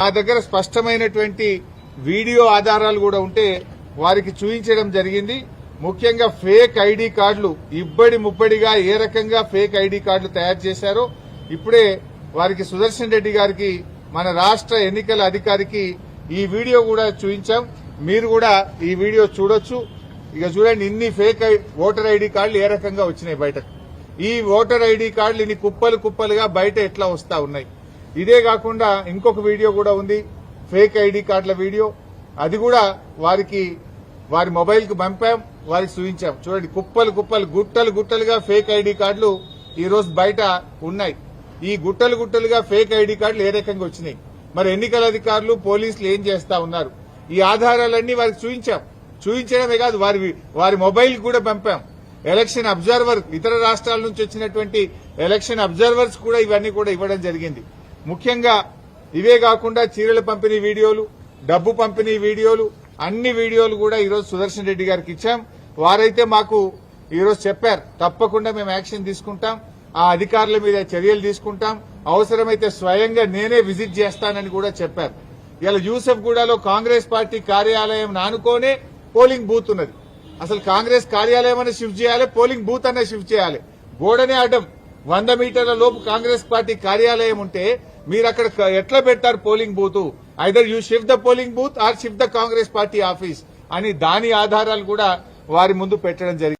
మా దగ్గర స్పష్టమైనటువంటి వీడియో ఆధారాలు కూడా ఉంటే వారికి చూపించడం జరిగింది. ముఖ్యంగా ఫేక్ ఐడి కార్డులు ఇబ్బడి ముబ్బడిగా ఏ రకంగా ఫేక్ ఐడి కార్డులు తయారు చేశారో ఇప్పుడే వారికి సుదర్శన్ రెడ్డి గారికి మన రాష్ట్ర ఎన్నికల అధికారికి ఈ వీడియో కూడా చూపించాం. మీరు కూడా ఈ వీడియో చూడొచ్చు. ఇక చూడండి ఇన్ని ఫేక్ ఐ- ఓటర్ ఐడి కార్డులు ఏ రకంగా వచ్చినాయి బయటకు? ఈ ఓటర్ ఐడి కార్డులు ఇన్ని కుప్పలు కుప్పలుగా బయట ఎట్లా వస్తా ఉన్నాయి? ఇదే కాకుండా ఇంకొక వీడియో కూడా ఉంది. ఫేక్ ఐడి కార్డుల వీడియో. అది కూడా వారికి వారి మొబైల్కు పంపాం వారికి చూపించాం. చూడండి కుప్పలు కుప్పలు గుట్టలు గుట్టలుగా ఫేక్ ఐడి కార్డులు ఈ రోజు బయట ఉన్నాయి. ఈ గుట్టలు గుట్టలుగా ఫేక్ ఐడి కార్డులు ఏ రకంగా వచ్చినాయి? మరి ఎన్నికల అధికారులు పోలీసులు ఏం చేస్తా ఉన్నారు? ఈ ఆధారాలన్నీ వారికి చూపించాం. చూపించడమే కాదు వారి వారి మొబైల్ కూడా పంపాం. ఎలక్షన్ అబ్జర్వర్ ఇతర రాష్ట్రాల నుంచి వచ్చినటువంటి ఎలక్షన్ అబ్జర్వర్స్ కూడా ఇవన్నీ కూడా ఇవ్వడం జరిగింది. ముఖ్యంగా ఇవే కాకుండా చీరల పంపిణీ వీడియోలు డబ్బు పంపిణీ వీడియోలు అన్ని వీడియోలు కూడా ఈరోజు సుదర్శన్ రెడ్డి గారికి ఇచ్చాం. వారైతే మాకు ఈరోజు చెప్పారు తప్పకుండా మేము యాక్షన్ తీసుకుంటాం ఆ అధికారుల మీద చర్యలు తీసుకుంటాం. అవసరమైతే స్వయంగా నేనే విజిట్ చేస్తానని కూడా చెప్పారు. ఇలా యూసఫ్ గూడలో కాంగ్రెస్ పార్టీ కార్యాలయం నానుకోనే పోలింగ్ బూత్ ఉన్నది. అసలు కాంగ్రెస్ కార్యాలయం అనే షిఫ్ట్ చేయాలి పోలింగ్ బూత్ అనే షిఫ్ట్ చేయాలి. గోడనే అడ్డం. వంద మీటర్ల లోపు కాంగ్రెస్ పార్టీ కార్యాలయం ఉంటే మీరు అక్కడ ఎట్లా పెట్టారు polling booth? Either you shift the polling booth or shift the Congress party office అని దాని ఆధారాలు కూడా వారి ముందు పెట్టడం జరిగింది